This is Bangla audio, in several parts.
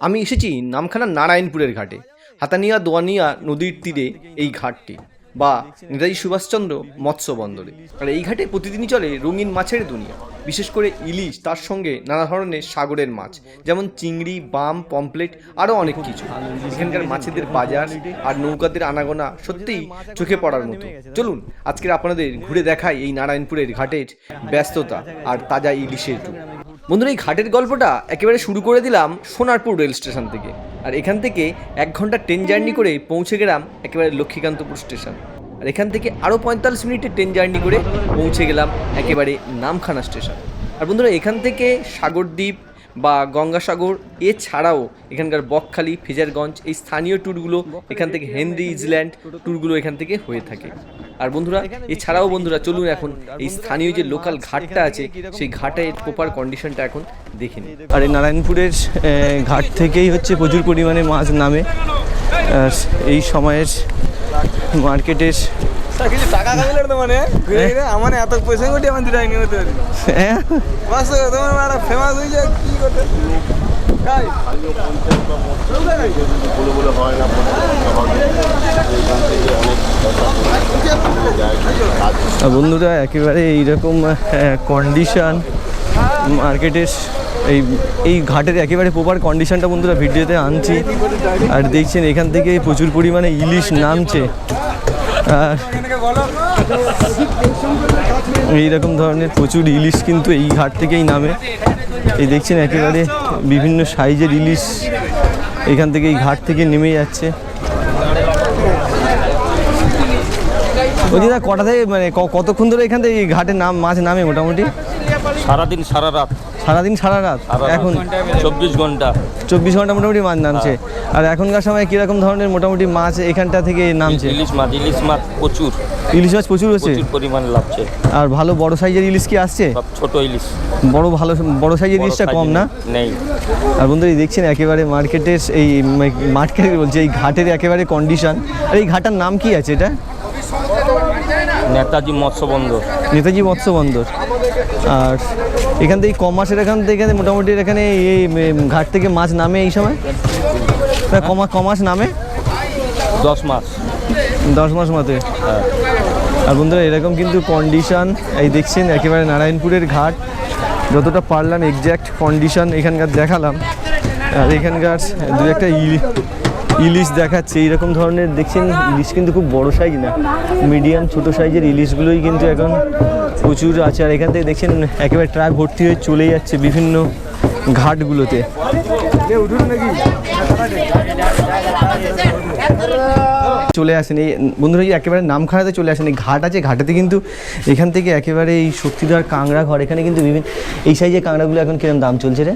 আমি এসেছি নামখানা নারায়ণপুরের ঘাটে। হাতানিয়া দোয়ানিয়া নদীর তীরে এই ঘাটটি বা নেতাজি সুভাষচন্দ্র মৎস্য বন্দরে আর এই ঘাটে প্রতিদিনই চলে রঙিন মাছের দুনিয়া। বিশেষ করে ইলিশ, তার সঙ্গে নানা ধরনের সাগরের মাছ, যেমন চিংড়ি, বাম পমপ্লেট আরও অনেক কিছু। এখানকার মাছেদের বাজার আর নৌকাদের আনাগোনা সত্যিই চোখে পড়ার মতো। চলুন, আজকের আপনাদের ঘুরে দেখাই এই নারায়ণপুরের ঘাটের ব্যস্ততা আর তাজা ইলিশের বন্ধুরা, এই ঘাটের গল্পটা একেবারে শুরু করে দিলাম সোনারপুর রেল স্টেশন থেকে। আর এখান থেকে এক ঘণ্টা ট্রেন জার্নি করে পৌঁছে গেলাম একেবারে লক্ষ্মীকান্তপুর স্টেশন। আর এখান থেকে আরও পঁয়তাল্লিশ মিনিটের ট্রেন জার্নি করে পৌঁছে গেলাম একেবারে নামখানা স্টেশন। আর বন্ধুরা, এখান থেকে সাগরদ্বীপ বা গঙ্গাসাগর এছাড়াও এখানকার বকখালি ফিজারগঞ্জ এই স্থানীয় ট্যুরগুলো এখান থেকে হেনরি ইজল্যান্ড ট্যুরগুলো এখান থেকে হয়ে থাকে। আর বন্ধুরা এছাড়াও বন্ধুরা চলুন এখন এই স্থানীয় যে লোকাল ঘাটটা আছে সেই ঘাটের প্রপার কন্ডিশনটা এখন দেখে নিই আর এই নারায়ণপুরের ঘাট থেকেই হচ্ছে প্রচুর পরিমাণে মাছ নামে। এই সময়ের মার্কেটের কিছু টাকা তো মানে? ঘুরে ঘুরে আমার এত পয়সা কোটি আমার দুটাই নিয়ে হতে পারি। হ্যাঁ বাস তোমার একটা ফেমাস কি করতে? বন্ধুরা একেবারে এইরকম কন্ডিশন মার্কেটের এই এই ঘাটের একেবারে প্রপার কন্ডিশনটা বন্ধুরা ভিডিওতে আনছি। আর দেখছেন এখান থেকে প্রচুর পরিমাণে ইলিশ নামছে। আর এইরকম ধরনের প্রচুর ইলিশ কিন্তু এই ঘাট থেকেই নামে। এই দেখছেন একেবারে বিভিন্ন সাইজের ইলিশ এখান থেকে এই ঘাট থেকে নেমে যাচ্ছে। কটা থেকে মানে কতক্ষণ ধরে এখান থেকে ঘাটের নাম মাছ নামে মোটামুটি? সারাদিন, সারা রাত। সারাদিন সারা রাত? এখন? চব্বিশ ঘণ্টা। চব্বিশ ঘণ্টা মোটামুটি মাছ নামছে। আর এখনকার সময় কীরকম ধরনের মোটামুটি মাছ এখানটা থেকে নামছে? ইলিশ মাছ ইলিশ মাছ প্রচুর। ইলিশ মাছ প্রচুর হচ্ছে? পরিমাণে লাভছে। আর ভালো বড় সাইজের ইলিশ কি আসছে? ছোট ইলিশ। বড় ভালো বড় সাইজের ইলিশটা কম না? নেই। আর বন্ধুরা এই দেখছেন একেবারে মার্কেটের এই মার্কেট বলছে এই ঘাটের একেবারে কন্ডিশন আর এই ঘাটার নাম কি আছে এটা? নেতাজি মৎস্য বন্দর নেতাজি মৎস্য বন্দর আর এখান থেকে ক মাসের এখান থেকে মোটামুটি এখানে এই ঘাট থেকে মাছ নামে এই সময়? কমা ক মাস নামে? দশ মাস। দশ মাস মতে। হ্যাঁ। আর বন্ধুরা এরকম কিন্তু কন্ডিশন এই দেখছেন একেবারে নারায়ণপুরের ঘাট। যতটা পারলাম এক্স্যাক্ট কন্ডিশন এখানকার দেখালাম। আর এখানকার দু একটা ইলিশ দেখাচ্ছে, এইরকম ধরনের, দেখছেন, ইলিশ কিন্তু খুব বড় সাইজ না মিডিয়াম ছোট সাইজের ইলিশগুলোই কিন্তু এখন প্রচুর আছে। আর এখান থেকে দেখছেন, একেবারে ট্রাক ভর্তি হয়ে চলে যাচ্ছে বিভিন্ন ঘাটগুলোতে। চলে আসেন এই, বন্ধুরা একেবারে নামখানাতে চলে আসেন। এই ঘাট আছে, ঘাটাতে কিন্তু এখান থেকে একেবারে এই শক্তিদার কাংড়া ঘর, এখানে কিন্তু বিভিন্ন, এই সাইজের কাংড়াগুলো এখন কীরকম দাম চলছে রে?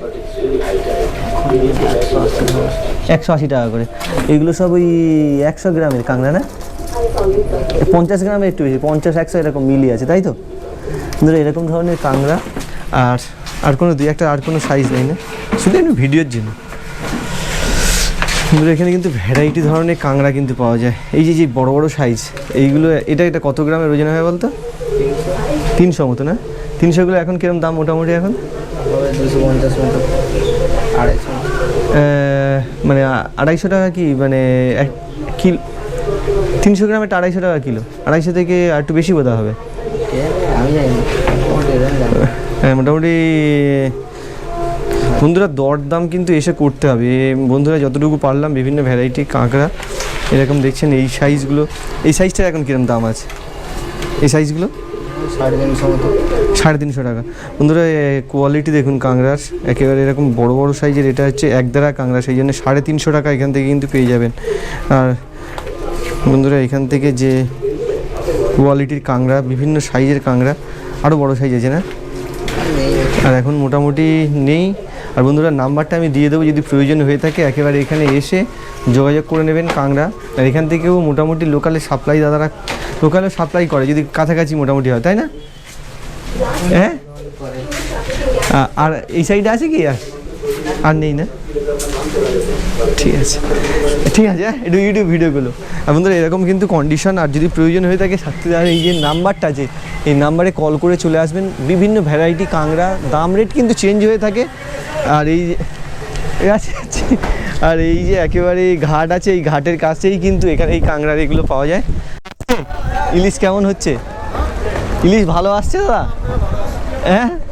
একশো আশি টাকা করে। এগুলো সব ওই একশো গ্রামের কাঁকড়া না? পঞ্চাশ গ্রামের একটু বেশি পঞ্চাশ একশো এরকম মিলি আছে তাই তো? ধরো এরকম ধরনের কাঁকড়া আর আর কোনো দুই একটা আর কোনো সাইজ নেই না? শুধু একটু ভিডিওর জন্য। বন্ধুরা এখানে কিন্তু ভ্যারাইটি ধরনের কাঁকড়া কিন্তু পাওয়া যায়। এই যে যে বড় বড় সাইজ এইগুলো এটা এটা কত গ্রামের ওজন হয় বলতো? তিনশো মতো না? তিনশোগুলো এখন কিরম দাম মোটামুটি এখন? দুশো পঞ্চাশ মতো আড়াইশো মানে আড়াইশো টাকা কি মানে এক কিলো, তিনশো গ্রামের আড়াইশো টাকা কিলো। আড়াইশো থেকে আর একটু বেশি বোধহয় হবে। হ্যাঁ মোটামুটি বন্ধুরা, দরদাম কিন্তু এসে করতে হবে। বন্ধুরা, যতটুকু পারলাম, বিভিন্ন ভ্যারাইটি কাঁকড়া, এরকম দেখছেন এই সাইজগুলো এই সাইজটা এখন কিরম দাম আছে? এই সাইজগুলো সাড়ে তিনশো সাড়ে তিনশো টাকা। বন্ধুরা কোয়ালিটি দেখুন কাঁকড়ার। একেবারে এরকম বড় বড় সাইজের এটা হচ্ছে একদারা কাঁকড়া, সেই জন্য সাড়ে তিনশো টাকা এখান থেকে কিন্তু পেয়ে যাবেন। আর বন্ধুরা, এখান থেকে যে কোয়ালিটির কাঁকড়া, বিভিন্ন সাইজের কাঁকড়া আরও বড় সাইজ আছে না? আর এখন মোটামুটি নেই। আর বন্ধুরা, নাম্বারটা আমি দিয়ে দেবো যদি প্রয়োজন হয়ে থাকে। একেবারে এখানে এসে যোগাযোগ করে নেবেন কাংড়া আর এখান থেকেও মোটামুটি লোকালে সাপ্লাই দাদারা লোকালে সাপ্লাই করে, যদি কাছাকাছি মোটামুটি হয়, তাই না? হ্যাঁ? আর এই সাইডে আছে কি? আর আর নেই না? ঠিক আছে। ঠিক আছে হ্যাঁ একটু ইউটিউব ভিডিওগুলো। বন্ধুরা, এরকম কিন্তু কন্ডিশন আর যদি প্রয়োজন হয়ে থাকে সাতক্ষীরার এই যে নাম্বারটা আছে এই নাম্বারে কল করে চলে আসবেন। বিভিন্ন ভ্যারাইটি কাংড়া দাম রেট কিন্তু চেঞ্জ হয়ে থাকে। আর এই যে- আছে আছে। আর এই যে একেবারে ঘাট আছে, এই ঘাটের কাছেই কিন্তু এখানে এই কাঁকড়ার এগুলো পাওয়া যায়। ইলিশ কেমন হচ্ছে? ইলিশ ভালো আসছে দাদা? হ্যাঁ?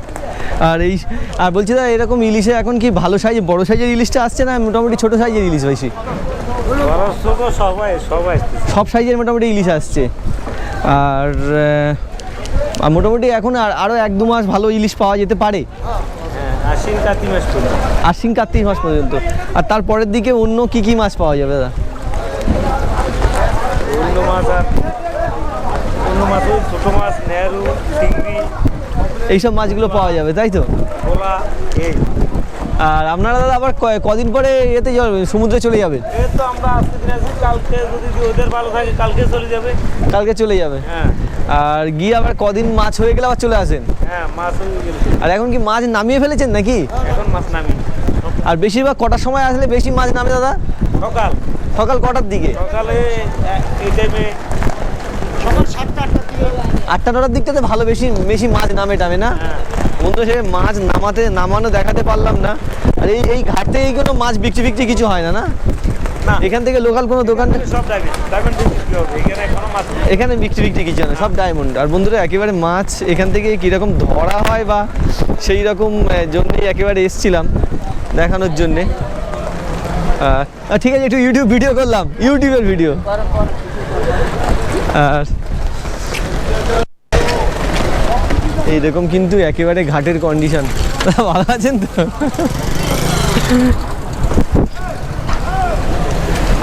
আর এই আর বলছি দাদা এরকম ইলিশে এখন কি ভালো সাইজে বড় সাইজের ইলিশটা আসছে না মোটামুটি ছোট সাইজের ইলিশ বেশি? সব সাইজের মোটামুটি ইলিশ আসছে। আর আর মোটামুটি এখন আর আরও এক দু মাস ভালো ইলিশ পাওয়া যেতে পারে। আশ্বিন কাতি মাস পর্যন্ত। আশ্বিন কার্তিক মাস পর্যন্ত। আর তারপরের দিকে অন্য কি কি মাছ পাওয়া যাবে দাদা? অন্য মাছ আর অন্য মাছ ছোটো মাছ নেহরু চিংড়ি। এইসব মাছগুলো পাওয়া যাবে তাই তো? আর আপনারা দাদা আবার কদিন পরে এতে যাবেন সমুদ্রে চলে যাবেন? তো আমরা আজকে দিন আছি কালকে যদি ওদের ভালো থাকে কালকে চলে যাবে। কালকে চলে যাবে? হ্যাঁ। আর গিয়ে আবার কদিন মাছ হয়ে গেলে আবার চলে আসেন? হ্যাঁ মাছ হয়ে গেলে আর এখন কি মাছ নামিয়ে ফেলেছেন নাকি? এখন মাছ নামি। আর বেশিরভাগ কটার সময় আসলে বেশি মাছ নামে দাদা? সকাল। সকাল কটার দিকে? সকালে এই টাইমে আটটা নটার দিকটাতে ভালো বেশি বেশি মাছ নামে টামে না? বন্ধু সে মাছ নামাতে নামানো দেখাতে পারলাম না। আর এই এই ঘাট থেকে কোনো মাছ বিক্রি বিক্রি কিছু হয় না না? এখান থেকে লোকাল কোনো দোকান সব এখানে বিক্রি বিক্রি কিছু না সব ডায়মন্ড আর বন্ধুরা একেবারে মাছ এখান থেকে কীরকম ধরা হয় বা সেই রকম জন্যেই একেবারে এসছিলাম দেখানোর জন্যে। ঠিক আছে একটু ইউটিউব ভিডিও করলাম ইউটিউবের ভিডিও আর এইরকম কিন্তু একেবারে ঘাটের কন্ডিশন ভালো আছেন তো?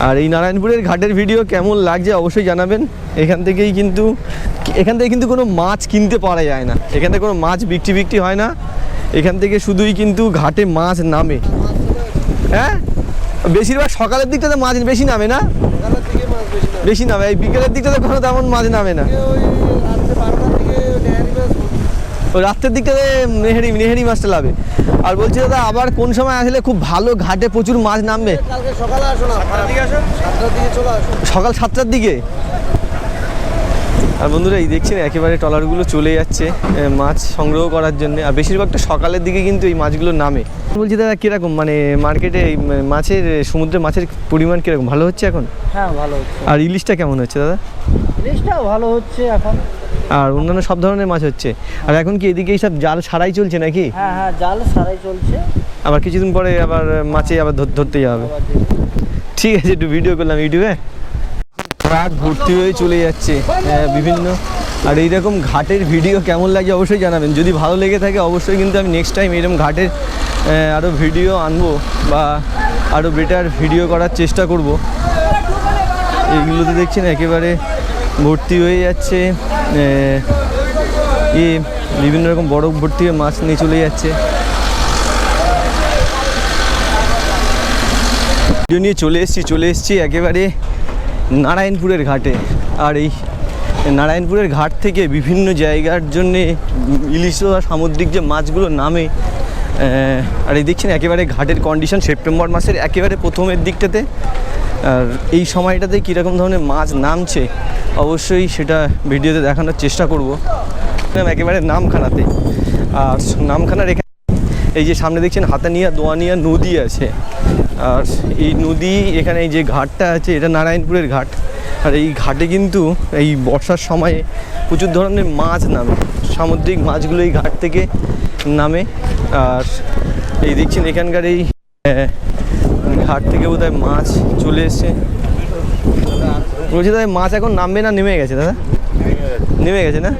আর এই নারায়ণপুরের ঘাটের ভিডিও কেমন লাগছে অবশ্যই জানাবেন। এখান থেকেই কিন্তু, এখান থেকে কিন্তু কোনো মাছ কিনতে পারা যায় না। এখান থেকে কোনো মাছ বিক্রি বিক্রি হয় না। এখান থেকে শুধুই কিন্তু ঘাটে মাছ নামে। হ্যাঁ? বেশিরভাগ সকালের দিকটাতে মাছ বেশি নামে না? বেশি নামে। এই বিকেলের দিকটাতে কোনো তেমন মাছ নামে না। ওই রাত্রের দিকটাতে নেহেরি নেহেরি মাছটা লাভে। আর বলছি দাদা আবার কোন সময় আসলে খুব ভালো ঘাটে প্রচুর মাছ নামবে? কালকে সকালে আসো না। সাতটার দিকে চলে আসো। সকাল সাতটার দিকে? আর বন্ধুরা এই দেখছেন একেবারে ট্রলারগুলো চলে যাচ্ছে মাছ সংগ্রহ করার জন্য। আর বেশিরভাগটা সকালের দিকে কিন্তু এই মাছগুলো নামে। বলছি দাদা কীরকম? মানে মার্কেটে এই মাছের সমুদ্রে মাছের পরিমাণ কীরকম? ভালো হচ্ছে এখন? হ্যাঁ ভালো হচ্ছে। আর ইলিশটা কেমন হচ্ছে দাদা? ইলিশটাও ভালো হচ্ছে এখন। আর অন্যান্য সব ধরনের মাছ হচ্ছে। আর এখন কি এদিকে সব জাল ছাড়াই চলছে নাকি? হ্যাঁ হ্যাঁ জাল সারাই চলছে। আবার কিছুদিন পরে আবার মাছে আবার ধর- ধরতে যাবে ঠিক আছে একটু ভিডিও করলাম ইউটিউবে। ট্রাক ভর্তি হয়ে চলে যাচ্ছে হ্যাঁ, বিভিন্ন। আর এইরকম ঘাটের ভিডিও কেমন লাগে অবশ্যই জানাবেন। যদি ভালো লেগে থাকে অবশ্যই কিন্তু আমি নেক্সট টাইম এরকম ঘাটের আরও ভিডিও আনব বা আরও বেটার ভিডিও করার চেষ্টা করব। এইগুলোতে দেখছেন একেবারে ভর্তি হয়ে যাচ্ছে। ইয়ে বিভিন্ন রকম বড় ভর্তি হয়ে মাছ নিয়ে চলে যাচ্ছে। নিয়ে চলে এসেছি চলে এসেছি একেবারে নারায়ণপুরের ঘাটে। আর এই নারায়ণপুরের ঘাট থেকে বিভিন্ন জায়গার জন্যে ইলিশ ও সামুদ্রিক যে মাছগুলো নামে আর এই দেখছেন একেবারে ঘাটের কন্ডিশন সেপ্টেম্বর মাসের একেবারে প্রথমের দিকটাতে। আর এই সময়টাতে কীরকম ধরনের মাছ নামছে অবশ্যই সেটা ভিডিওতে দেখানোর চেষ্টা করব। একেবারে নামখানাতে। আর নামখানার এখানে এই যে সামনে দেখছেন হাতানিয়া দোয়ানিয়া নদী আছে। আর এই নদী এখানে এই যে ঘাটটা আছে এটা নারায়ণপুরের ঘাট। আর এই ঘাটে কিন্তু এই বর্ষার সময়ে প্রচুর ধরনের মাছ নামে। সামুদ্রিক মাছগুলো এই ঘাট থেকে নামে। আর এই দেখছেন এখানকার এই আহ, ঘাট থেকে বোধহয় মাছ চলে এসছে। বলছি দাদা মাছ এখন নামবে না নেমে গেছে দাদা? নেমে গেছে না?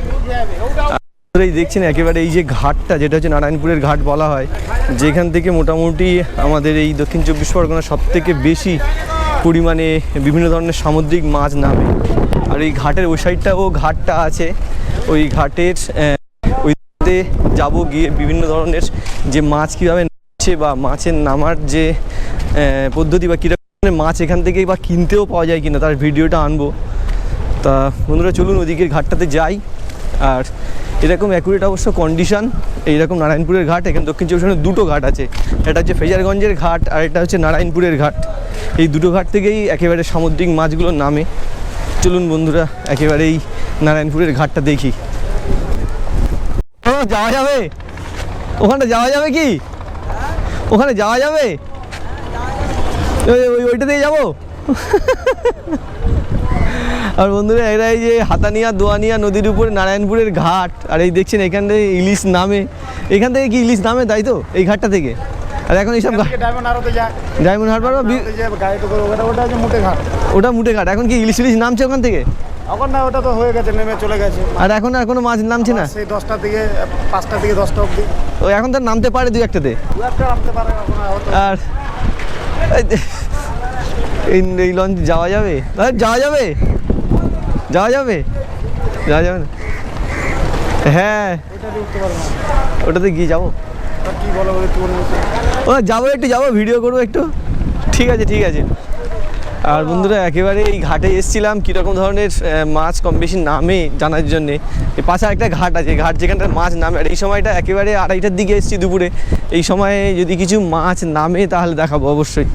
দেখছেন একেবারে এই যে ঘাটটা, যেটা হচ্ছে নারায়ণপুরের ঘাট বলা হয়, যেখান থেকে মোটামুটি আমাদের এই দক্ষিণ চব্বিশ পরগনা সব থেকে বেশি পরিমাণে বিভিন্ন ধরনের সামুদ্রিক মাছ নামে। আর এই ঘাটের ওই সাইডটাও ঘাটটা আছে। ওই ঘাটের ওইতে যাব গিয়ে বিভিন্ন ধরনের যে মাছ কীভাবে নামছে বা মাছের নামার যে পদ্ধতি বা কীরকম মাছ এখান থেকেই বা কিনতেও পাওয়া যায় কিনা, তার ভিডিওটা আনব। তা বন্ধুরা, চলুন ওদিকের ঘাটটাতে যাই। আর এরকম অ্যাকুরেট অবশ্য কন্ডিশন এইরকম নারায়ণপুরের ঘাট, এখানে দক্ষিণ চব্বিশ পরগনায় দুটো ঘাট আছে। এটা হচ্ছে ফেজারগঞ্জের ঘাট আর এটা হচ্ছে নারায়ণপুরের ঘাট। এই দুটো ঘাট থেকেই একেবারে সামুদ্রিক মাছগুলো নামে। চলুন বন্ধুরা একেবারে এই নারায়ণপুরের ঘাটটা দেখি। যাওয়া যাবে? ওখানে যাওয়া যাবে কি? ওখানে যাওয়া যাবে? ওই ওই ওইটা দিয়ে যাব? আর বন্ধুরা এরা এই যে হাতানিয়া দোয়ানিয়া নদীর উপরে নারায়ণপুরের ঘাট আর এই দেখছেন এখান থেকে ইলিশ নামে। এখান থেকে কি ইলিশ নামে তাই তো? এই ঘাটটা থেকে। আর এখন এইসব ডায়মন্ড হারবার ওটা মুটে ঘাট। ওটা মুটে ঘাট। এখন কি ইলিশ ইলিশ নামছে ওখান থেকে? এখন না ওটা তো হয়ে গেছে নেমে চলে গেছে। আর এখন আর কোনো মাছ নামছে না? সেই দশটা থেকে পাঁচটা থেকে দশটা অবধি। ও এখন তো নামতে পারে দু একটাতে আর এই লঞ্চ যাওয়া যাবে? আর যাওয়া যাবে। যাওয়া যাবে? যাওয়া যাবে না? হ্যাঁ। ওটাতে গিয়ে যাব। ও যাব একটু যাব ভিডিও করব একটু। ঠিক আছে ঠিক আছে। আর বন্ধুরা, একেবারে এই ঘাটে এসেছিলাম, কীরকম ধরনের মাছ কম বেশি নামে জানার জন্যে। পাশে একটা ঘাট আছে ঘাট যেখানটা মাছ নামে, আর এই সময়টা একেবারে আড়াইটার দিকে এসেছি দুপুরে। এই সময়ে যদি কিছু মাছ নামে, তাহলে দেখাবো অবশ্যই।